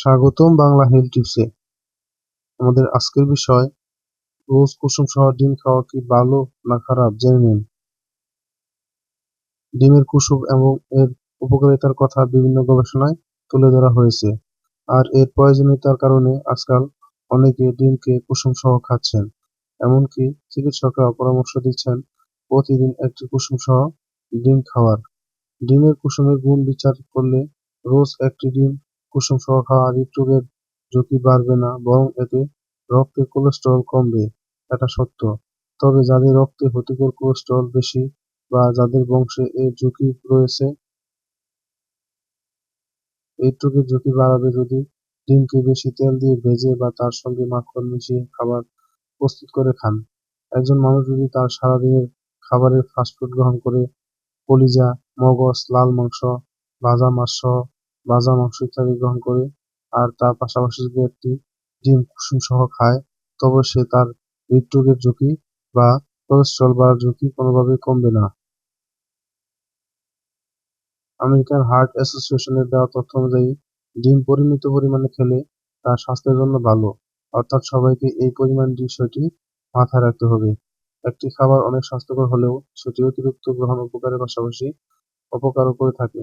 স্বাগতম বাংলা হেলথ টিপসে আমাদের আজকের বিষয়, রোজ কুসুম সহ ডিম খাওয়া কি ভালো না খারাপ জেনে নিন। ডিমের কুসুম এবং এর উপকারিতার কথা বিভিন্ন গবেষণায় তুলে ধরা হয়েছে। আর এর প্রয়োজনীয়তার কারণে আজকাল অনেকে ডিমকে কুসুম সহ খাচ্ছেন, এমনকি চিকিৎসকরা পরামর্শ দিচ্ছেন প্রতিদিন একটি কুসুম সহ ডিম খাওয়ার। ডিমের কুসুমের গুণ বিচার করলে রোজ একটি ডিম কুসুম সহ খাওয়া হৃদরোগের ঝুঁকি বাড়বে না, বরং এতে রক্তে কোলেস্টেরল কমবে, এটা সত্য। তবে যাদের রক্তে ক্ষতিকর কোলেস্টেরল বেশি বা যাদের বংশে এর ঝুঁকি রয়েছে হৃদরোগের ঝুঁকি বাড়াবে যদি ডিমকে বেশি তেল দিয়ে ভেজে বা তার সঙ্গে মাখন মিশিয়ে খাবার প্রস্তুত করে খান। একজন মানুষ যদি তার সারাদিনের খাবারের ফাস্টফুড গ্রহণ করে, কলিজা, মগজ, লাল মাংস, ভাজা মাছ সহ ভাজা মাংস ইত্যাদি গ্রহণ করে আর তার পাশাপাশি যদি একটি ডিম কুসুম সহ খায়, তবে সে তার হৃদরোগের ঝুঁকি বা কোলেস্টেরল বাড়ার ঝুঁকি কোনোভাবেই কমবে না। আমেরিকান হার্ট অ্যাসোসিয়েশনের দেওয়া তথ্য অনুযায়ী, ডিম পরিমিত পরিমাণে খেলে তা স্বাস্থ্যের জন্য ভালো। অর্থাৎ সবাইকে এই পরিমাণ বিষয়টি মাথায় রাখতে হবে। একটি খাবার অনেক স্বাস্থ্যকর হলেও সেটি অতিরিক্ত গ্রহণ উপকারের পাশাপাশি অপকারও করে থাকে।